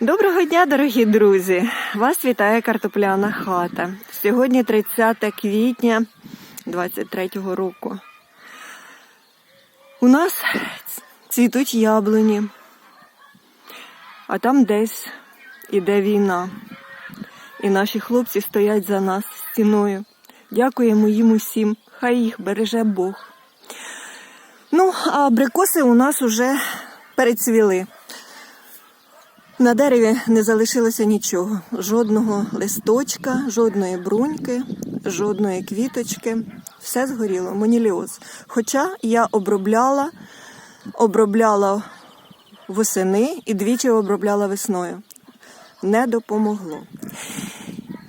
Доброго дня, дорогі друзі! Вас вітає картопляна хата. Сьогодні 30 квітня 23-го року. У нас цвітуть яблуні, а там десь іде війна. І наші хлопці стоять за нас стіною. Дякуємо їм усім, хай їх береже Бог. Ну, а абрикоси у нас уже перецвіли. На дереві не залишилося нічого, жодного листочка, жодної бруньки, жодної квіточки. Все згоріло, моніліоз. Хоча я обробляла, обробляла восени і двічі обробляла весною. Не допомогло.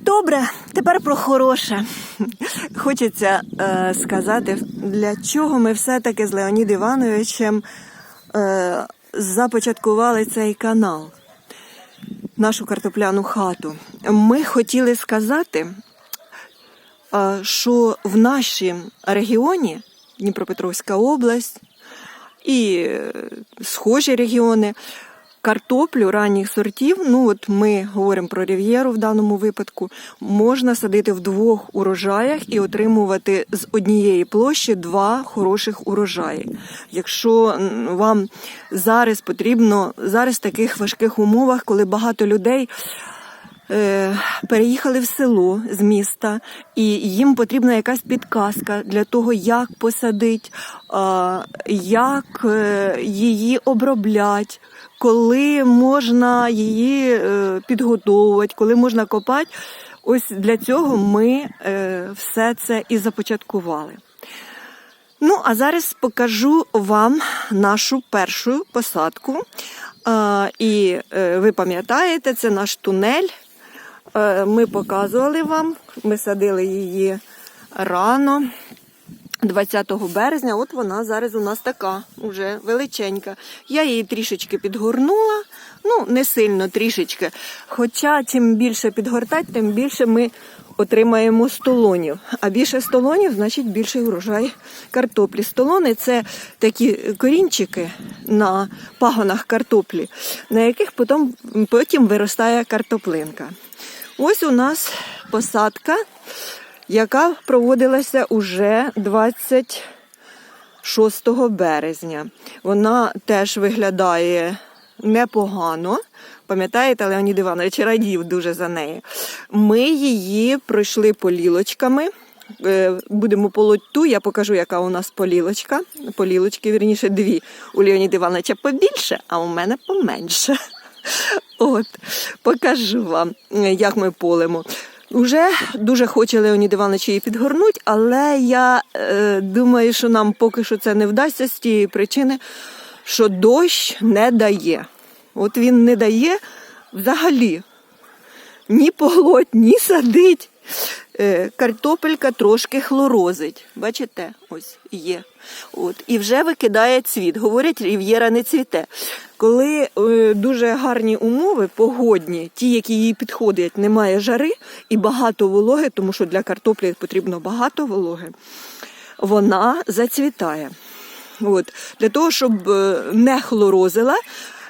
Добре, тепер про хороше. Хочеться е, сказати, для чого ми все-таки з Леонідом Івановичем е, започаткували цей канал нашу картопляну хату. Ми хотіли сказати, що в нашому регіоні Дніпропетровська область і е, схожі регіони. Картоплю ранніх сортів, ну от ми говоримо про рів'єру в даному випадку, можна садити в двох урожаях і отримувати з однієї площі два хороших урожаї. Якщо вам зараз потрібно, зараз в таких важких умовах, коли багато людей переїхали в село з міста, і їм потрібна якась підказка для того, як посадити, як е, її обробляти, коли можна її е, підготовувати, коли можна копати. Ось для цього ми е, все це і започаткували. Ну, а зараз покажу вам нашу першу посадку. І е, ви пам'ятаєте, це наш тунель. Е, Ми показували вам, ми садили її рано, 20 березня. От вона зараз у нас така, уже величенька. Я її трішечки підгорнула, ну, не сильно трішечки. Хоча чим більше підгортати, тим більше ми отримаємо столонів. А більше столонів, значить більший урожай картоплі. Столони це такі корінчики на пагонах картоплі, на яких потім, потім виростає картоплинка. Ось у нас посадка, яка проводилася уже 26 березня. Вона теж виглядає непогано. Пам'ятаєте, Леонід Іванович радів дуже за нею. Ми її пройшли полілочками. Е, Будемо полоть ту, я покажу, яка у нас полілочка. Полілочки, вірніше, дві. У Леоніда Івановича побільше, а у мене поменше. От, покажу вам, як ми полимо. Уже дуже хоче Леонід Іванович її підгорнути, але я е, думаю, що нам поки що це не вдасться з тієї причини, що дощ не дає. От він не дає взагалі ні полоть, ні садить. Е, Картопелька трошки хлорозить. Бачите, ось є. От, і вже викидає цвіт. Говорять, рів'єра не цвіте. Коли е, дуже гарні умови, погодні, ті, які їй підходять, немає жари і багато вологи, тому що для картоплі потрібно багато вологи, вона зацвітає. От. Для того, щоб е, не хлорозила,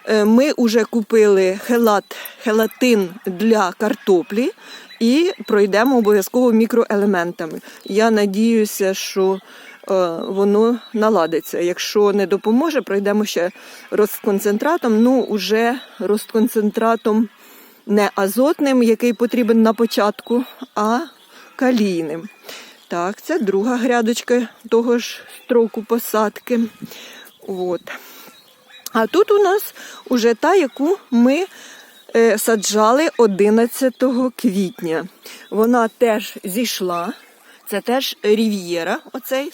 е, ми вже купили хелат, хелатин для картоплі і пройдемо обов'язково мікроелементами. Я надіюся, що е, воно наладиться. Якщо не допоможе, пройдемо ще розконцентратом. Ну, уже розконцентратом не азотним, який потрібен на початку, а калійним. Так, це друга грядочка того ж строку посадки. От. А тут у нас уже та, яку ми саджали 11 квітня. Вона теж зійшла. Це теж рів'єра, оцей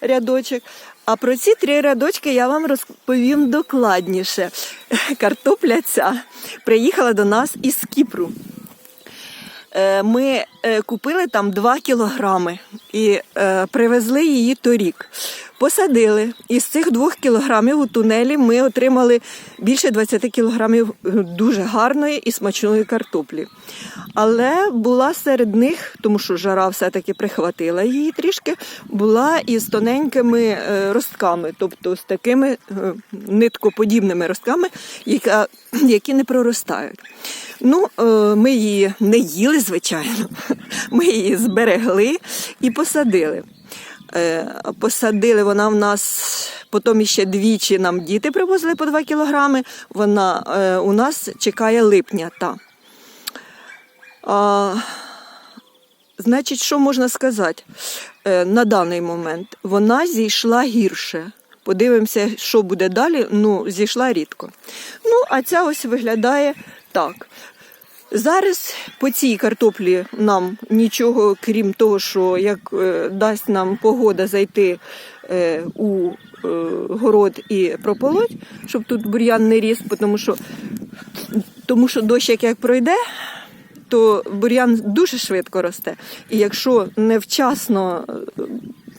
рядочок. А про ці три рядочки я вам розповім докладніше. Картопля ця приїхала до нас із Кіпру. Е, Ми е, купили там 2 кілограми і е, привезли її торік. Посадили. Із цих двох кілограмів у тунелі ми отримали більше 20 кілограмів е, дуже гарної і смачної картоплі. Але була серед них, тому що жара все-таки прихватила її трішки, була із тоненькими е, ростками, тобто з такими е, ниткоподібними ростками, які не проростають. Ну, ми її не їли, звичайно. Ми її зберегли і посадили. Е, Посадили вона в нас, потім ще двічі нам діти привозили по 2 кілограми. Вона е, у нас чекає липня. Та. А, значить, що можна сказати е, на даний момент? Вона зійшла гірше. Подивимося, що буде далі. Ну, зійшла рідко. Ну, а ця ось виглядає так. Зараз по цій картоплі нам нічого, крім того, що як е, дасть нам погода зайти е, у е, город і прополоть, щоб тут бур'ян не ріс, тому що, тому що дощ як, як пройде, то бур'ян дуже швидко росте. І якщо невчасно,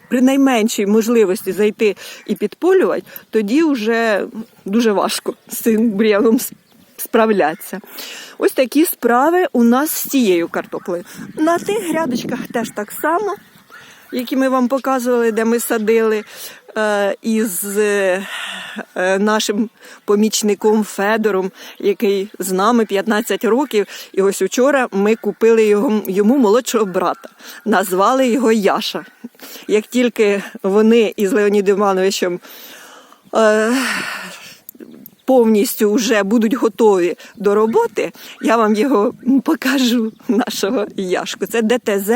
при найменшій можливості зайти і підполювати, тоді вже дуже важко з цим бур'яном с- справлятися. Ось такі справи у нас з цією картоплею. На тих грядочках теж так само, які ми вам показували, де ми садили е, із е, е, нашим помічником Федором, який з нами 15 років. І ось вчора ми купили його, йому молодшого брата, назвали його Яша. Як тільки вони із Леонідом Івановичем повністю вже будуть готові до роботи, я вам його покажу, нашого яшку. Це ДТЗ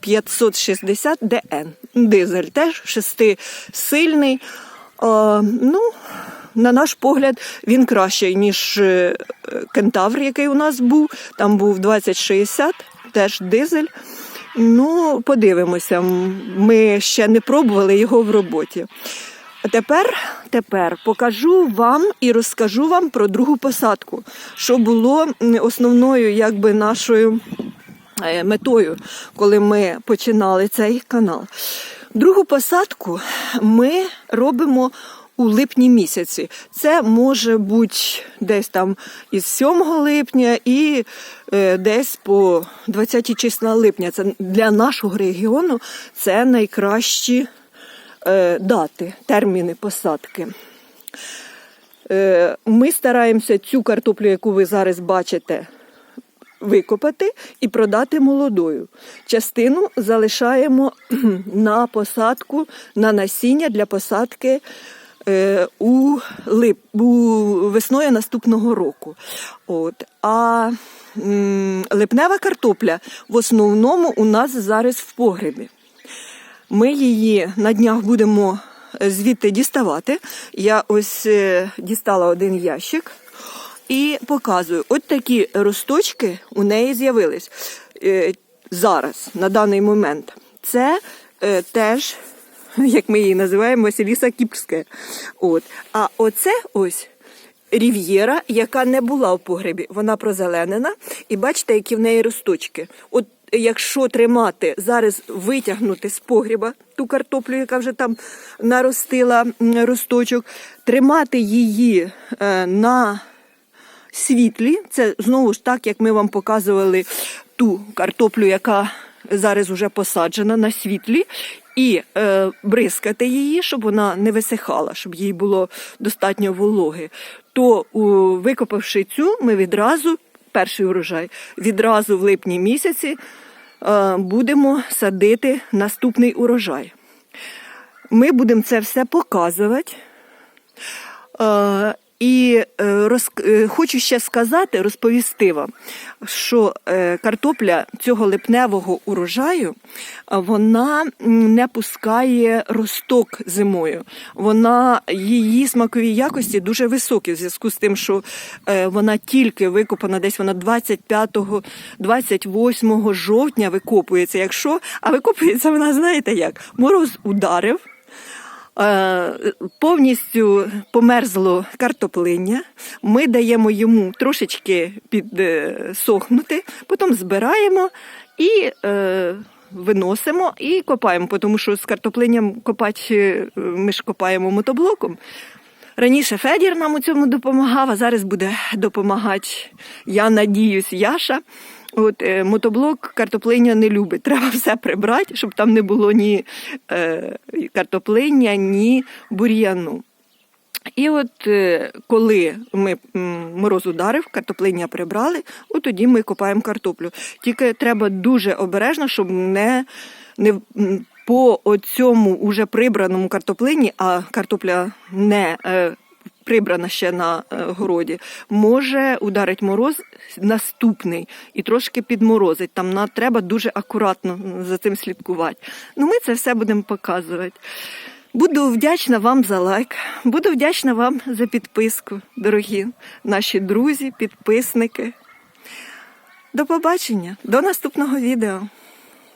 560 ДН. Дизель теж шестисильний. Е, ну, на наш погляд, він кращий, ніж е, кентавр, який у нас був. Там був 2060, теж дизель. Ну, подивимося. Ми ще не пробували його в роботі. Тепер, тепер покажу вам і розкажу вам про другу посадку, що було основною якби нашою е, метою, коли ми починали цей канал. Другу посадку ми робимо у липні місяці. Це може бути десь там із 7 липня і е, десь по 20 числа липня. Це для нашого регіону це найкращі дати, терміни посадки. Е, Ми стараємося цю картоплю, яку ви зараз бачите, викопати і продати молодою. Частину залишаємо на посадку, на насіння для посадки е, у, лип, у весною наступного року. От. А липнева картопля в основному у нас зараз в погребі. Ми її на днях будемо е, звідти діставати. Я ось е, дістала один ящик і показую. От такі росточки у неї з'явились е, зараз, на даний момент. Це теж, як ми її називаємо, Селіса Кіпська. От. А оце ось рів'єра, яка не була в погребі. Вона прозеленена. І бачите, які в неї росточки. От якщо тримати, зараз витягнути з погріба ту картоплю, яка вже там наростила росточок, тримати її е, на світлі, це знову ж так, як ми вам показували ту картоплю, яка зараз вже посаджена на світлі, і е, бризкати її, щоб вона не висихала, щоб їй було достатньо вологи. То у, викопавши цю, ми відразу, перший урожай, відразу в липні місяці будемо садити наступний урожай. Ми будемо це все показувати. І е, роз, е, хочу ще сказати, розповісти вам, що е, картопля цього липневого урожаю вона не пускає росток зимою. Вона її смакові якості дуже високі в зв'язку з тим, що вона тільки викопана, десь вона 25-28 жовтня викопується. Якщо а викопується вона, знаєте як? Мороз ударив. Е, повністю померзло картоплиння. Ми даємо йому трошечки підсохнути, потім збираємо і е, виносимо і копаємо, тому що з картопленням копати е, ми ж копаємо мотоблоком. Раніше Федір нам у цьому допомагав, а зараз буде допомагати, я надіюсь, Яша. От е, мотоблок картоплення не любить. Треба все прибрати, щоб там не було ні е, картоплення, ні бур'яну. І от е, коли ми мороз ударив, картоплення прибрали, от тоді ми копаємо картоплю. Тільки треба дуже обережно, щоб не, не по цьому уже прибраному картоплині, а картопля не е, прибрана ще на е, городі, може ударить мороз наступний і трошки підморозить. Там треба дуже акуратно за цим слідкувати. Ну, ми це все будемо показувати. Буду вдячна вам за лайк, буду вдячна вам за підписку, дорогі наші друзі, підписники. До побачення, до наступного відео.